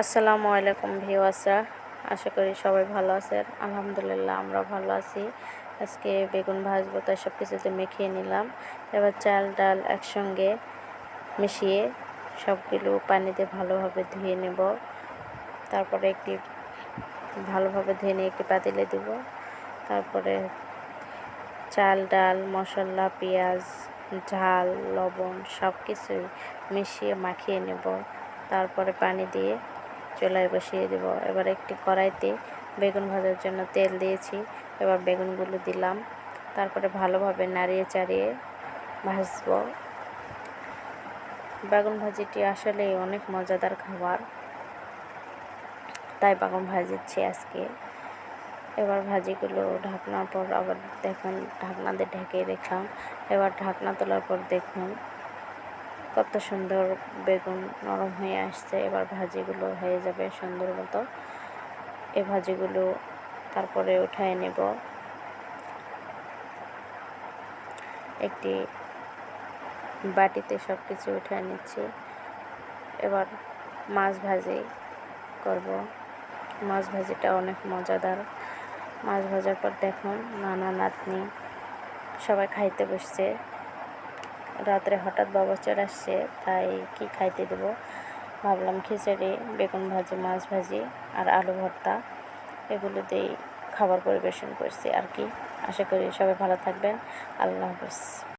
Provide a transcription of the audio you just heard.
আসসালামু আলাইকুম ভিওয়াসা আশা করি সবাই ভালো আছেন। আলহামদুলিল্লাহ, আমরা ভালো আছি। আজকে বেগুন ভাজবো তাই সব কিছুতে মেখিয়ে নিলাম। এবার চাল, ডাল একসঙ্গে মিশিয়ে সবগুলো পানিতে ভালোভাবে ধুয়ে নেব। তারপরে একটি ভালোভাবে ধুয়ে নিয়ে একটি পাতিলে দেব। তারপরে চাল, ডাল, মশলা, পেঁয়াজ, ঝাল, লবণ সব কিছুই মিশিয়ে মাখিয়ে নেব। তারপরে পানি দিয়ে চুলায় বসিয়ে দেব। এবার একটি কড়াইতে বেগুন ভাজার জন্য তেল দিয়েছি। এবার বেগুনগুলো দিলাম। তারপরে ভালোভাবে নাড়িয়ে চাড়িয়ে ভাজব। বেগুন ভাজিটি আসলে অনেক মজাদার খাবার। তাই বেগুন ভাজিচ্ছি আজকে। এবার ভাজিগুলো ঢাকনার পর আবার দেখুন, ঢাকনা দিয়ে ঢেকে রেখলাম এবার ঢাকনা তোলার পর দেখুন কত সুন্দর বেগুন নরম হয়ে আসছে, এবার ভাজিগুলো হয়ে যাবে সুন্দর মতো। এ ভাজিগুলো তারপরে উঠায় নেব। একটি বাটিতে সব কিছু উঠায় নিচ্ছি। এবার মাছ ভাজি করব। মাছ ভাজিটা অনেক মজাদার। মাছ ভাজার পর দেখুন নানা নাতনি সবাই খাইতে বসছে। রাত্রে হঠাৎ বাবা চার আসছে, তাই কি খাইতে দেবো? ভাবলাম খিচুড়ি, বেগুন ভাজি, মাছ ভাজি আর আলু ভর্তা। এগুলো দিয়েই খাবার পরিবেশন করছি আর কি। আশা করি সবাই ভালো থাকবেন। আল্লাহ হাফিজ।